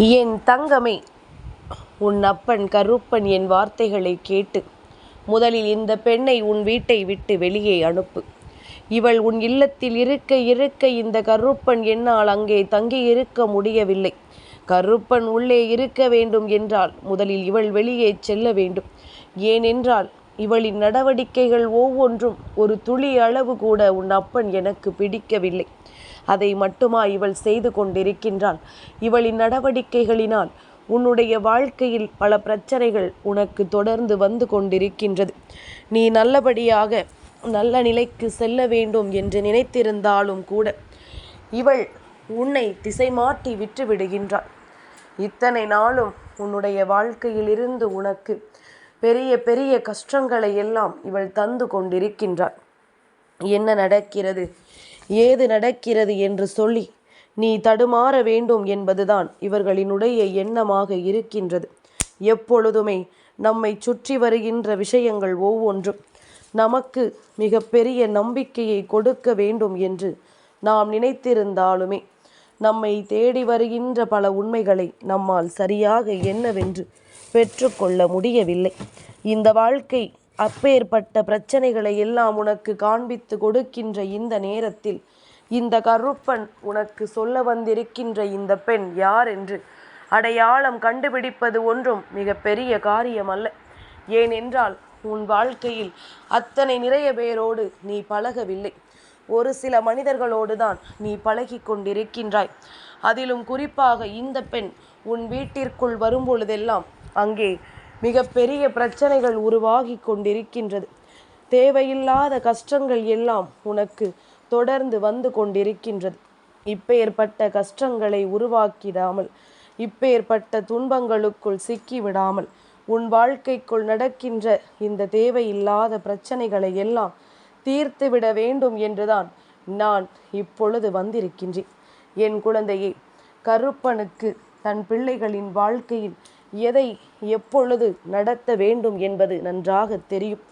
என் தங்கமே உன் அப்பன் கருப்பன் என் வார்த்தைகளை கேட்டு முதலில் இந்த பெண்ணை உன் வீட்டை விட்டு வெளியே அனுப்பு. இவள் உன் இல்லத்தில் இருக்க இருக்க இந்த கருப்பன் என்னால் அங்கே தங்கி இருக்க முடியவில்லை. கருப்பன் உள்ளே இருக்க வேண்டும் என்றால் முதலில் இவள் வெளியே செல்ல வேண்டும். ஏனென்றால் இவளின் நடவடிக்கைகள் ஒவ்வொன்றும் ஒரு துளி அளவு கூட உன் அப்பன் எனக்கு பிடிக்கவில்லை. அதை மட்டுமா இவள் செய்து கொண்டிருக்கின்றாள் இவளின் நடவடிக்கைகளினால் உன்னுடைய வாழ்க்கையில் பல பிரச்சனைகள் உனக்கு தொடர்ந்து வந்து கொண்டிருக்கின்றது. நீ நல்லபடியாக நல்ல நிலைக்கு செல்ல வேண்டும் என்று நினைத்திருந்தாலும் கூட இவள் உன்னை திசை மாற்றி விட்டு விடுகின்றாள். இத்தனை நாளும் உன்னுடைய வாழ்க்கையில் இருந்து உனக்கு பெரிய பெரிய கஷ்டங்களை எல்லாம் இவள் தந்து கொண்டிருக்கின்றாள். என்ன நடக்கிறது? ஏது நடக்கிறது என்று சொல்லி நீ தடுமாற வேண்டும் என்பதுதான் இவர்களினுடைய எண்ணமாக இருக்கின்றது. எப்பொழுதுமே நம்மை சுற்றி வருகின்ற விஷயங்கள் ஒவ்வொன்றும் நமக்கு மிக பெரிய நம்பிக்கையை கொடுக்க வேண்டும் என்று நாம் நினைத்திருந்தாலுமே நம்மை தேடி வருகின்ற பல உண்மைகளை நம்மால் சரியாக என்னவென்று பெற்றுக்கொள்ள முடியவில்லை. இந்த வாழ்க்கை அப்பேற்பட்ட பிரச்சனைகளை எல்லாம் உனக்கு காண்பித்து கொடுக்கின்ற இந்த நேரத்தில் இந்த கருப்பன் உனக்கு சொல்ல வந்திருக்கின்ற இந்த பெண் யார் என்று அடையாளம் கண்டுபிடிப்பது ஒன்றும் மிக பெரிய காரியம் அல்ல ஏனென்றால் உன் வாழ்க்கையில் அத்தனை நிறைய பேரோடு நீ பழகவில்லை. ஒரு சில மனிதர்களோடு தான் நீ பழகி கொண்டிருக்கின்றாய். அதிலும் குறிப்பாக இந்த பெண் உன் வீட்டிற்குள் வரும்பொழுதெல்லாம் அங்கே மிகப்பெரிய பிரச்சனைகள் உருவாகி கொண்டிருக்கின்றது. தேவையில்லாத கஷ்டங்கள் எல்லாம் உனக்கு தொடர்ந்து வந்து கொண்டிருக்கின்றது. இப்பேற்பட்ட கஷ்டங்களை உருவாக்கிடாமல் இப்பேற்பட்ட துன்பங்களுக்குள் சிக்கிவிடாமல் உன் வாழ்க்கைக்குள் நடக்கின்ற இந்த தேவையில்லாத பிரச்சனைகளை எல்லாம் தீர்த்துவிட வேண்டும் என்றுதான் நான் இப்பொழுது வந்திருக்கின்றேன். என் குழந்தையை கருப்பனுக்கு தன் பிள்ளைகளின் வாழ்க்கையில் எதை எப்பொழுது நடத்த வேண்டும் என்பது நன்றாக தெரியும்.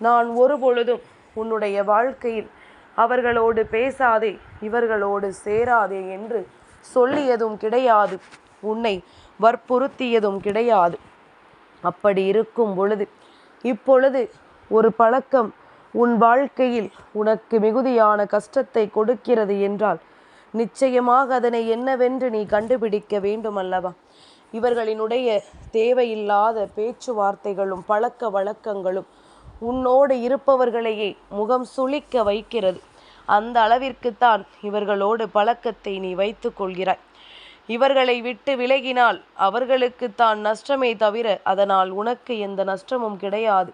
நான் ஒரு பொழுதும் உன்னுடைய வாழ்க்கையில் அவர்களோடு பேசாதே இவர்களோடு சேராதே என்று சொல்லியதும் கிடையாது. உன்னை வற்புறுத்தியதும் கிடையாது. அப்படி இருக்கும் பொழுது இப்பொழுது ஒரு பழக்கம் உன் வாழ்க்கையில் உனக்கு மிகுதியான கஷ்டத்தை கொடுக்கிறது என்றால் நிச்சயமாக அதனை என்னவென்று நீ கண்டுபிடிக்க வேண்டும் அல்லவா இவர்களினுடைய தேவையில்லாத பேச்சுவார்த்தைகளும் பழக்க வழக்கங்களும் உன்னோடு இருப்பவர்களையே முகம் சுளிக்க வைக்கிறது. அந்த அளவிற்குத்தான் இவர்களோடு பழக்கத்தை நீ வைத்து கொள்கிறாய். இவர்களை விட்டு விலகினால் அவர்களுக்கு தான் நஷ்டமே தவிர அதனால் உனக்கு எந்த நஷ்டமும் கிடையாது.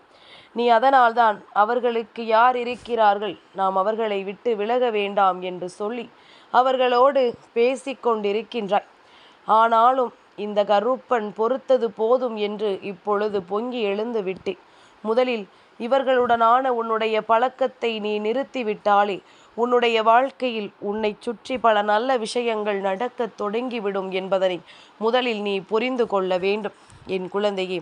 நீ அதனால்தான் அவர்களுக்கு யார் இருக்கிறார்கள் நாம் அவர்களை விட்டு விலக வேண்டாம் என்று சொல்லி அவர்களோடு பேசிக்கொண்டிருக்கின்றாய் ஆனாலும் இந்த கருப்பன் பொறுத்தது போதும் என்று இப்பொழுது பொங்கி எழுந்து விட்டு முதலில் இவர்களுடனான உன்னுடைய பழக்கத்தை நீ நிறுத்திவிட்டாலே உன்னுடைய வாழ்க்கையில் உன்னை சுற்றி பல நல்ல விஷயங்கள் நடக்கத் தொடங்கிவிடும் என்பதனை முதலில் நீ புரிந்து கொள்ள வேண்டும். என் குழந்தையே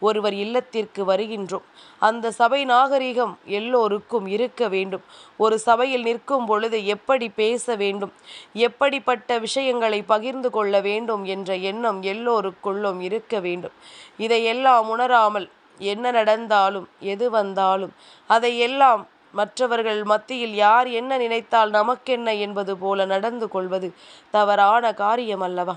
ஒருவர் இல்லத்திற்கு வருகின்றோம். அந்த சபை நாகரிகம் எல்லோருக்கும் இருக்க வேண்டும். ஒரு சபையில் நிற்கும் பொழுது எப்படி பேச வேண்டும்? எப்படிப்பட்ட விஷயங்களை பகிர்ந்து கொள்ள வேண்டும் என்ற எண்ணம் எல்லோருக்குள்ளும் இருக்க வேண்டும். இதையெல்லாம் உணராமல் என்ன நடந்தாலும் எது வந்தாலும் அதையெல்லாம் மற்றவர்கள் மத்தியில் யார் என்ன நினைத்தால் நமக்கென்ன என்பது போல நடந்து கொள்வது தவறான காரியம் அல்லவா?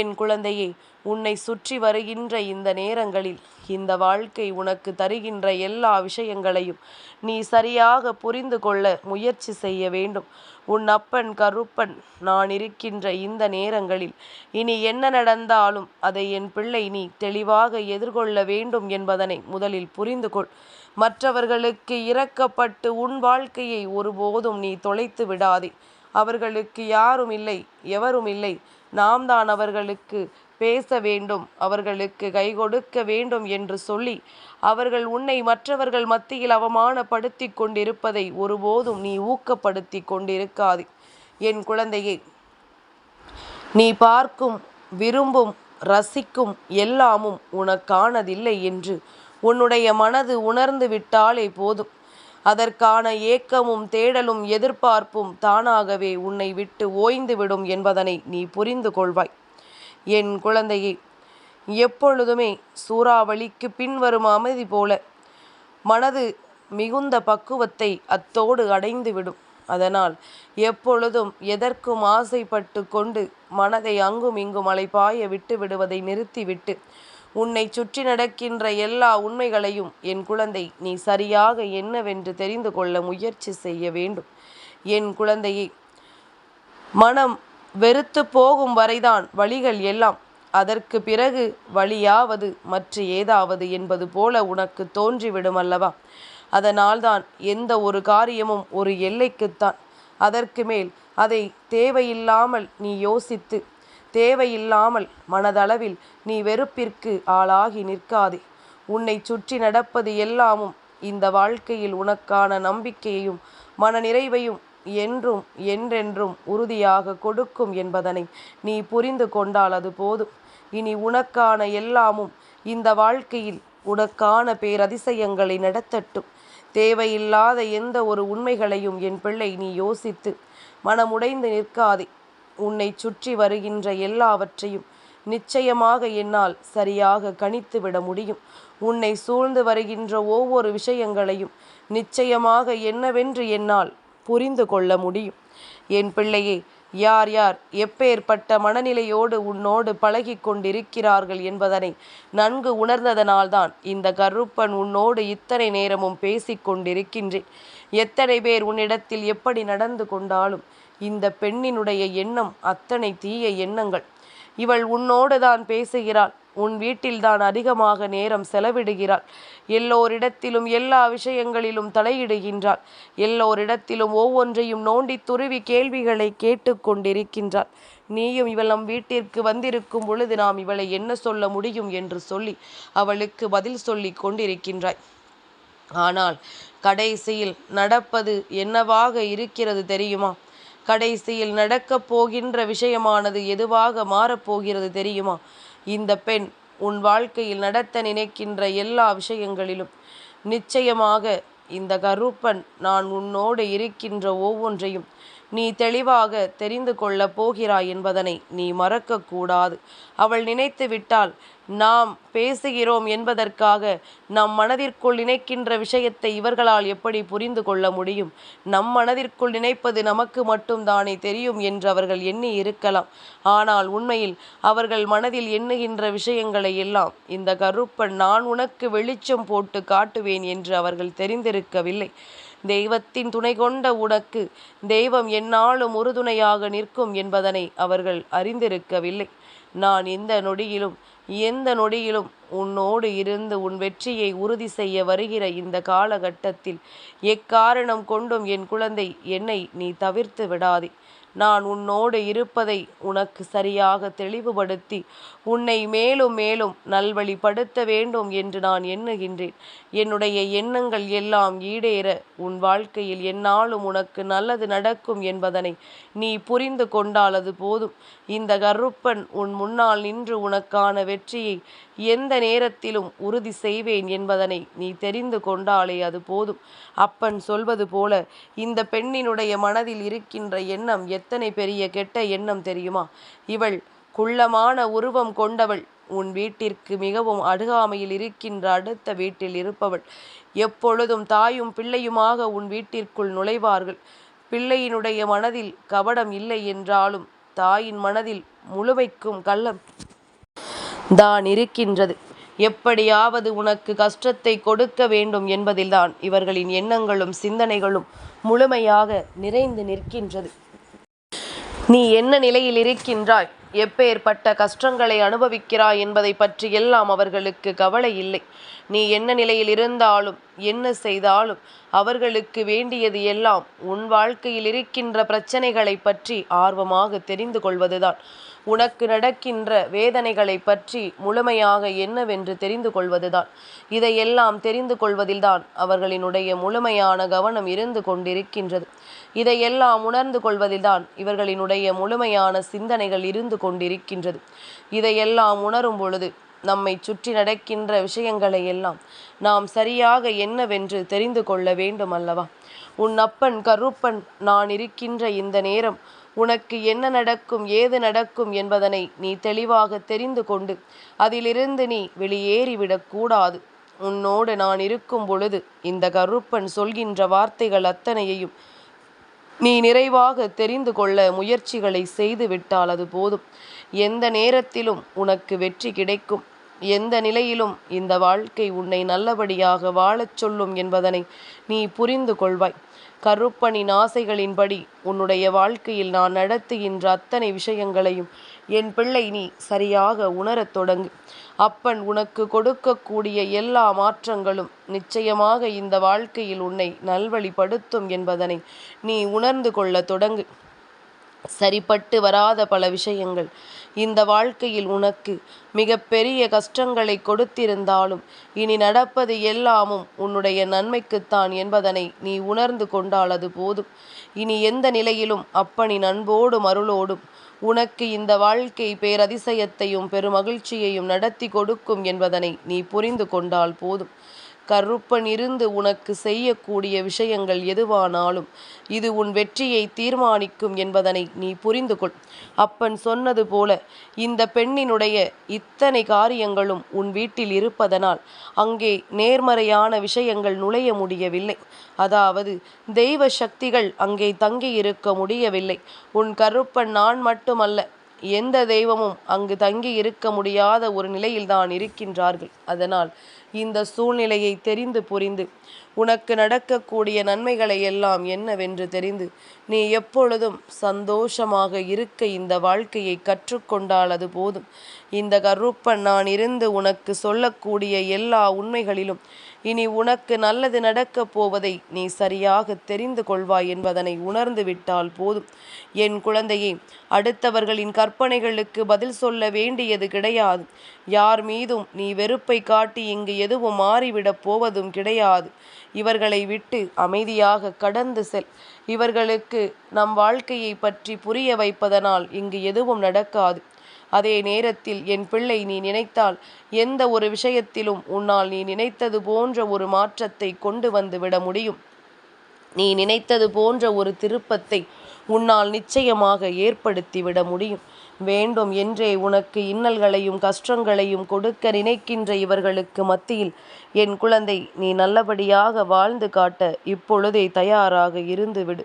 என் குழந்தையே உன்னை சுற்றி வருகின்ற இந்த நேரங்களில் இந்த வாழ்க்கை உனக்கு தருகின்ற எல்லா விஷயங்களையும் நீ சரியாக புரிந்து கொள்ள முயற்சி செய்ய வேண்டும். உன் அப்பன் கருப்பன் நான் இருக்கின்ற இந்த நேரங்களில் இனி என்ன நடந்தாலும் அதை என் பிள்ளை நீ தெளிவாக எதிர்கொள்ள வேண்டும் என்பதனை முதலில் புரிந்து கொள். மற்றவர்களுக்கு இறக்கப்பட்டு உன் வாழ்க்கையை ஒருபோதும் நீ தொலைத்து விடாதே. அவர்களுக்கு யாரும் இல்லை எவரும் இல்லை. நாம் தான் அவர்களுக்கு பேச வேண்டும் அவர்களுக்கு கை கொடுக்க வேண்டும் என்று சொல்லி அவர்கள் உன்னை மற்றவர்கள் மத்தியில் அவமானப்படுத்தி கொண்டிருப்பதை ஒருபோதும் நீ ஊக்கப்படுத்தி கொண்டிருக்காது. என் குழந்தையே நீ பார்க்கும் விரும்பும் ரசிக்கும் எல்லாமும் உனக்கானதில்லை என்று உன்னுடைய மனது உணர்ந்து விட்டாலே போதும். அதற்கான ஏக்கமும் தேடலும் எதிர்பார்ப்பும் தானாகவே உன்னை விட்டு ஓய்ந்துவிடும் என்பதனை நீ புரிந்து கொள்வாய். என் குழந்தையே எப்பொழுதுமே சூறாவளிக்கு பின்வரும் அமைதி போல மனது மிகுந்த பக்குவத்தை அத்தோடு அடைந்துவிடும். அதனால் எப்பொழுதும் எதற்கும் ஆசைப்பட்டு கொண்டு மனதை அங்கும் இங்கும் அலைப்பாய விட்டு விடுவதை நிறுத்திவிட்டு உன்னை சுற்றி நடக்கின்ற எல்லா உண்மைகளையும் என் குழந்தை நீ சரியாக என்னவென்று தெரிந்து கொள்ள முயற்சி செய்ய வேண்டும். என் குழந்தையை மனம் வெறுத்து போகும் வரைதான் வழிகள் எல்லாம். அதற்கு பிறகு வழியாவது மற்ற ஏதாவது என்பது போல உனக்கு தோன்றிவிடும் அல்லவா? அதனால்தான் எந்த ஒரு காரியமும் ஒரு எல்லைக்குத்தான். அதற்கு மேல் அதை தேவையில்லாமல் நீ யோசித்து தேவையில்லாமல் மனதளவில் நீ வெறுப்பிற்கு ஆளாகி நிற்காதே. உன்னை சுற்றி நடப்பது எல்லாமும் இந்த வாழ்க்கையில் உனக்கான நம்பிக்கையையும் மனநிறைவையும் என்றும் என்றென்றும் உறுதியாக கொடுக்கும் என்பதனை நீ புரிந்து கொண்டால் அது போதும். இனி உனக்கான எல்லாமும் இந்த வாழ்க்கையில் உனக்கான பேரதிசயங்களை நடத்தட்டும். தேவையில்லாத எந்த ஒரு உண்மைகளையும் என் பிள்ளை நீ யோசித்து மனமுடைந்து நிற்காதே. உன்னை சுற்றி வருகின்ற எல்லாவற்றையும் நிச்சயமாக என்னால் சரியாக கணித்துவிட முடியும். உன்னை சூழ்ந்து வருகின்ற ஒவ்வொரு விஷயங்களையும் நிச்சயமாக என்னவென்று என்னால் புரிந்து கொள்ள முடியும். என் பிள்ளையே யார் யார் எப்பேற்பட்ட மனநிலையோடு உன்னோடு பழகி கொண்டிருக்கிறார்கள் என்பதனை நன்கு உணர்ந்ததனால்தான் இந்த கருப்பன் உன்னோடு இத்தனை நேரமும் பேசிக் கொண்டிருக்கின்றேன். எத்தனை பேர் உன்னிடத்தில் எப்படி நடந்து கொண்டாலும் இந்த பெண்ணினுடைய எண்ணம் அத்தனை தீய எண்ணங்கள். இவள் உன்னோடு தான் பேசுகிறாள். உன் வீட்டில்தான் அதிகமாக நேரம் செலவிடுகிறாள். எல்லோரிடத்திலும் எல்லா விஷயங்களிலும் தலையிடுகின்றாள். எல்லோரிடத்திலும் ஒவ்வொன்றையும் நோண்டி துருவி கேள்விகளை கேட்டு கொண்டிருக்கின்றாள். நீயும் இவள் நம் வீட்டிற்கு வந்திருக்கும் பொழுது நாம் இவளை என்ன சொல்ல முடியும் என்று சொல்லி அவளுக்கு பதில் சொல்லி கொண்டிருக்கின்றாய். ஆனால் கடைசியில் நடப்பது என்னவாக இருக்கிறது தெரியுமா? கடைசியில் நடக்கப் போகின்ற விஷயமானது எதுவாக மாறப்போகிறது தெரியுமா? இந்த பெண் உன் வாழ்க்கையில் நடத்த நினைக்கின்ற எல்லா விஷயங்களிலும் நிச்சயமாக இந்த கருப்பன் நான் உன்னோடு இருக்கின்ற ஒவ்வொன்றையும் நீ தெளிவாக தெரிந்து கொள்ளப் போகிறாய் என்பதனை நீ மறக்கக்கூடாது அவள் நினைத்து விட்டால் நாம் பேசுகிறோம் என்பதற்காக நம் மனதிற்குள் நினைக்கின்ற விஷயத்தை இவர்களால் எப்படி புரிந்து கொள்ள முடியும்? நம் மனதிற்குள் நினைப்பது நமக்கு மட்டும் தானே தெரியும் என்று அவர்கள் எண்ணி இருக்கலாம். ஆனால் உண்மையில் அவர்கள் மனதில் எண்ணுகின்ற விஷயங்களை எல்லாம் இந்த கருப்பன் நான் உனக்கு வெளிச்சம் போட்டு காட்டுவேன் என்று அவர்கள் தெரிந்திருக்கவில்லை. தெய்வத்தின் துணை கொண்ட உனக்கு தெய்வம் என்னாலும் உறுதுணையாக நிற்கும் என்பதனை அவர்கள் அறிந்திருக்கவில்லை. நான் இந்த நொடியிலும் எந்த நொடியிலும் உன்னோடு இருந்து உன் வெற்றியை உறுதி செய்ய வருகிற இந்த காலகட்டத்தில் எக்காரணம் கொண்டும் என் குழந்தை என்னை நீ தவிர்த்து விடாதே. நான் உன்னோடு இருப்பதை உனக்கு சரியாக தெளிவுபடுத்தி உன்னை மேலும் மேலும் நல்வழிப்படுத்த வேண்டும் என்று நான் எண்ணுகின்றேன். என்னுடைய எண்ணங்கள் எல்லாம் ஈடேற உன் வாழ்க்கையில் என்னாலும் உனக்கு நல்லது நடக்கும் என்பதனை நீ புரிந்து கொண்டால் அது போதும். இந்த கருப்பன் உன் முன்னால் நின்று உனக்கான வெற்றியை எந்த நேரத்திலும் உறுதி செய்வேன் என்பதனை நீ தெரிந்து கொண்டாலே அது போதும். அப்பன் சொல்வது போல இந்த பெண்ணினுடைய மனதில் இருக்கின்ற எண்ணம் எத்தனை பெரிய கெட்ட எண்ணம் தெரியுமா? இவள் குள்ளமான உருவம் கொண்டவள். உன் வீட்டிற்கு மிகவும் அருகாமையில் இருக்கின்ற அடுத்த வீட்டில் இருப்பவள். எப்பொழுதும் தாயும் பிள்ளையுமாக உன் வீட்டிற்குள் நுழைவார்கள். பிள்ளையினுடைய மனதில் கபடம் இல்லை என்றாலும் தாயின் மனதில் முழுமைக்கும் கள்ளம். தான் இருக்கின்றது. எப்படியாவது உனக்கு கஷ்டத்தை கொடுக்க வேண்டும் என்பதில்தான் இவர்களின் எண்ணங்களும் சிந்தனைகளும் முழுமையாக நிறைந்து நிற்கின்றது. நீ என்ன நிலையில் இருக்கின்றாய்? எப்பேற்பட்ட கஷ்டங்களை அனுபவிக்கிறாய் என்பதை பற்றி எல்லாம் அவர்களுக்கு கவலை இல்லை. நீ என்ன நிலையில் இருந்தாலும் என்ன செய்தாலும் அவர்களுக்கு வேண்டியது எல்லாம் உன் வாழ்க்கையில் இருக்கின்ற பிரச்சனைகளை பற்றி ஆர்வமாக தெரிந்து கொள்வதுதான். உனக்கு நடக்கின்ற வேதனைகளை பற்றி முழுமையாக என்னவென்று தெரிந்து கொள்வதுதான். இதையெல்லாம் தெரிந்து கொள்வதில்தான் அவர்களினுடைய முழுமையான கவனம் இருந்து கொண்டிருக்கின்றது. இதையெல்லாம் உணர்ந்து கொள்வதில்தான் இவர்களினுடைய முழுமையான சிந்தனைகள் இருந்து கொண்டிருக்கின்றது. இதையெல்லாம் உணரும் பொழுது நம்மை சுற்றி நடக்கின்ற விஷயங்களை எல்லாம் நாம் சரியாக என்னவென்று தெரிந்து கொள்ள வேண்டும் அல்லவா உன் அப்பன் கருப்பன் நான் இருக்கின்ற இந்த நேரம் உனக்கு என்ன நடக்கும் ஏது நடக்கும் என்பதனை நீ தெளிவாக தெரிந்து கொண்டு அதிலிருந்து நீ வெளியேறிவிடக்கூடாது உன்னோடு நான் இருக்கும் பொழுது இந்த கருப்பன் சொல்கின்ற வார்த்தைகள் அத்தனையையும் நீ நிறைவாக தெரிந்து கொள்ள முயற்சிகளை செய்து விட்டால் அது போதும். எந்த நேரத்திலும் உனக்கு வெற்றி கிடைக்கும். எந்த நிலையிலும் இந்த வாழ்க்கை உன்னை நல்லபடியாக வாழச் சொல்லும் என்பதனை நீ புரிந்து கொள்வாய். கருப்பனின் ஆசைகளின்படி உன்னுடைய வாழ்க்கையில் நான் நடத்துகின்ற அத்தனை விஷயங்களையும் என் பிள்ளை நீ சரியாக உணரத் தொடங்கு. அப்பன் உனக்கு கொடுக்கக்கூடிய எல்லா மாற்றங்களும் நிச்சயமாக இந்த வாழ்க்கையில் உன்னை நல்வழிப்படுத்தும் என்பதனை நீ உணர்ந்து கொள்ள தொடங்கு. சரிப்பட்டு வராத பல விஷயங்கள். இந்த வாழ்க்கையில் உனக்கு மிக பெரிய கஷ்டங்களை கொடுத்திருந்தாலும் இனி நடப்பது எல்லாமும் உன்னுடைய நன்மைக்குத்தான் என்பதனை நீ உணர்ந்து கொண்டால் அது போதும். இனி எந்த நிலையிலும் அப்பனின் அன்போடும் அருளோடும் உனக்கு இந்த வாழ்க்கை பேரதிசயத்தையும் பெருமகிழ்ச்சியையும் நடத்தி கொடுக்கும் என்பதனை நீ புரிந்து கொண்டால் போதும். கருப்பன் இருந்து உனக்கு செய்யக்கூடிய விஷயங்கள் எதுவானாலும் இது உன் வெற்றியை தீர்மானிக்கும் என்பதனை நீ புரிந்து கொள் அப்பன் சொன்னது போல இந்த பெண்ணினுடைய இத்தனை காரியங்களும் உன் வீட்டில் இருப்பதனால் அங்கே நேர்மறையான விஷயங்கள் நுழைய முடியவில்லை. அதாவது தெய்வ சக்திகள் அங்கே தங்கி இருக்க முடியவில்லை. உன் கருப்பன் நான் மட்டுமல்ல எந்த தெய்வமும் அங்கு தங்கி இருக்க முடியாத ஒரு நிலையில்தான் இருக்கின்றார்கள். அதனால் இந்த சூழ்நிலையை தெரிந்து புரிந்து உனக்கு நடக்கக்கூடிய நன்மைகளை எல்லாம் என்னவென்று தெரிந்து நீ எப்பொழுதும் சந்தோஷமாக இருக்க இந்த வாழ்க்கையை கற்றுக்கொண்டால் அது போதும். இந்த கருப்பன் நான் இருந்து உனக்கு சொல்லக்கூடிய எல்லா உண்மைகளிலும் இனி உனக்கு நல்லது நடக்கப் போவதை நீ சரியாக தெரிந்து கொள்வாய் என்பதனை உணர்ந்து விட்டால் போதும். என் குழந்தையே அடுத்தவர்களின் கற்பனைகளுக்கு பதில் சொல்ல வேண்டியது கிடையாது. யார் மீதும் நீ வெறுப்பை காட்டி இங்கு எதுவும் மாறிவிடப் போவதும் கிடையாது. இவர்களை விட்டு அமைதியாக கடந்து செல். இவர்களுக்கு நம் வாழ்க்கையை பற்றி புரிய வைப்பதனால் இங்கு எதுவும் நடக்காது. அதே நேரத்தில் என் பிள்ளை நீ நினைத்தால் எந்த ஒரு விஷயத்திலும் உன்னால் நீ நினைத்தது போன்ற ஒரு மாற்றத்தை கொண்டு வந்து விட முடியும். நீ நினைத்தது போன்ற ஒரு திருப்பத்தை உன்னால் நிச்சயமாக ஏற்படுத்திவிட முடியும். வேண்டும் என்றே உனக்கு இன்னல்களையும் கஷ்டங்களையும் கொடுக்க நினைக்கின்ற இவர்களுக்கு மத்தியில் என் குழந்தை நீ நல்லபடியாக வாழ்ந்து காட்ட இப்பொழுதே தயாராக இருந்துவிடு.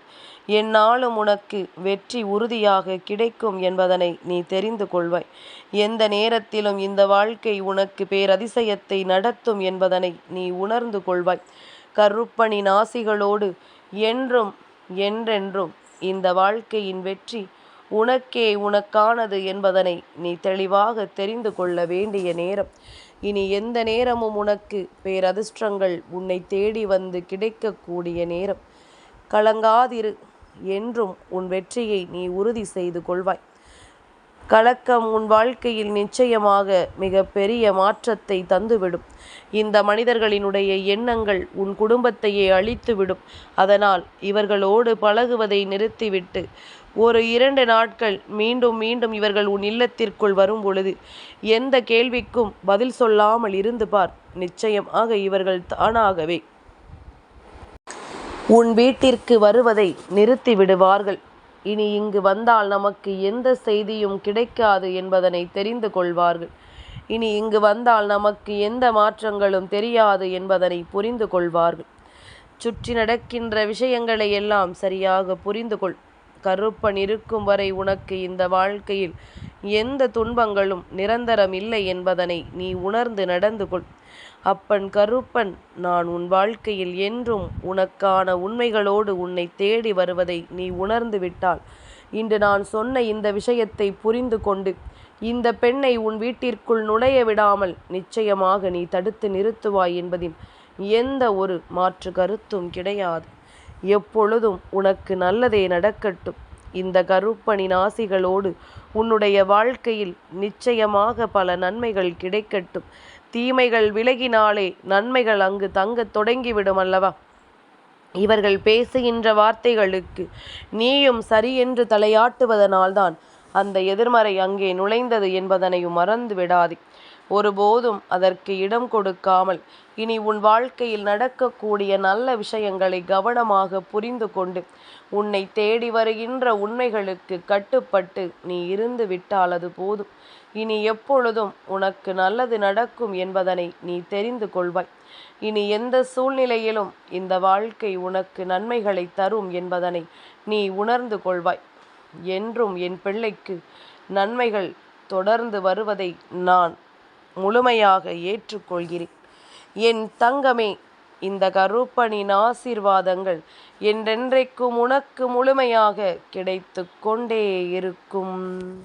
என்னாலும் உனக்கு வெற்றி உறுதியாக கிடைக்கும் என்பதனை நீ தெரிந்து கொள்வாய். எந்த நேரத்திலும் இந்த வாழ்க்கை உனக்கு பேரதிசயத்தை நடத்தும் என்பதனை நீ உணர்ந்து கொள்வாய். கருப்பணி நாசிகளோடு என்றும் என்றென்றும் இந்த வாழ்க்கையின் வெற்றி உனக்கே உனக்கானது என்பதனை நீ தெளிவாக தெரிந்து கொள்ள வேண்டிய நேரம். இனி எந்த நேரமும் உனக்கு பேரதிர்ஷ்டங்கள் உன்னை தேடி வந்து கிடைக்கக்கூடிய நேரம். கலங்காதிரு என்றும் உன் வெற்றியை நீ உறுதி செய்து கொள்வாய். கலக்கம் உன் வாழ்க்கையில் நிச்சயமாக மிக பெரிய மாற்றத்தை தந்துவிடும். இந்த மனிதர்களினுடைய எண்ணங்கள் உன் குடும்பத்தையே அழித்துவிடும். அதனால் இவர்களோடு பழகுவதை நிறுத்திவிட்டு ஒரு இரண்டு நாட்கள் மீண்டும் மீண்டும் இவர்கள் உன் இல்லத்திற்குள் வரும் பொழுது எந்த கேள்விக்கும் பதில் சொல்லாமல் இருந்து பார். நிச்சயமாக இவர்கள் தானாகவே உன் வீட்டிற்கு வருவதை நிறுத்தி விடுவார்கள். இனி இங்கு வந்தால் நமக்கு எந்த செய்தியும் கிடைக்காது என்பதனை தெரிந்து கொள்வார்கள். இனி இங்கு வந்தால் நமக்கு எந்த மாற்றங்களும் தெரியாது என்பதனை புரிந்து கொள்வார்கள். சுற்றி நடக்கின்ற விஷயங்களை எல்லாம் சரியாக புரிந்து கொள். கருப்பன் இருக்கும் வரை உனக்கு இந்த வாழ்க்கையில் எந்த துன்பங்களும் நிரந்தரம் இல்லை என்பதனை நீ உணர்ந்து நடந்து கொள். அப்பன் கருப்பன் நான் உன் வாழ்க்கையில் என்றும் உனக்கான உண்மைகளோடு உன்னை தேடி வருவதை நீ உணர்ந்து விட்டால். இன்று நான் சொன்ன இந்த விஷயத்தை புரிந்து கொண்டு இந்த பெண்ணை உன் வீட்டிற்குள் நுழைய விடாமல் நிச்சயமாக நீ தடுத்து நிறுத்துவாய் என்பதில் எந்த ஒரு மாற்று கருத்தும் கிடையாது. எப்பொழுதும் உனக்கு நல்லதே நடக்கட்டும். இந்த கருப்பணி நாசிகளோடு உன்னுடைய வாழ்க்கையில் நிச்சயமாக பல நன்மைகள் கிடைக்கட்டும். தீமைகள் விலகினாலே நன்மைகள் அங்கு தங்கத் தொடங்கிவிடும் அல்லவா? இவர்கள் பேசுகின்ற வார்த்தைகளுக்கு நீயும் சரியென்று தலையாட்டுவதனால்தான் அந்த எதிர்மறை அங்கே நுழைந்தது என்பதனையும் மறந்து விடாதே ஒருபோதும் அதற்கு இடம் கொடுக்காமல் இனி உன் வாழ்க்கையில் நடக்கக்கூடிய நல்ல விஷயங்களை கவனமாக புரிந்து கொண்டு உன்னை தேடி வருகின்ற உண்மைகளுக்கு கட்டுப்பட்டு நீ இருந்து விட்டால் அது போதும். இனி எப்பொழுதும் உனக்கு நல்லது நடக்கும் என்பதனை நீ தெரிந்து கொள்வாய். இனி எந்த சூழ்நிலையிலும் இந்த வாழ்க்கை உனக்கு நன்மைகளை தரும் என்பதனை நீ உணர்ந்து கொள்வாய். என்றும் என் பிள்ளைக்கு நன்மைகள் தொடர்ந்து வருவதை நான் முழுமையாக ஏற்றுக்கொள்கிறேன். என் தங்கமே இந்த கருப்பனின் ஆசீர்வாதங்கள் என்றென்றைக்கும் உனக்கு முழுமையாக கிடைத்து கொண்டே இருக்கும்.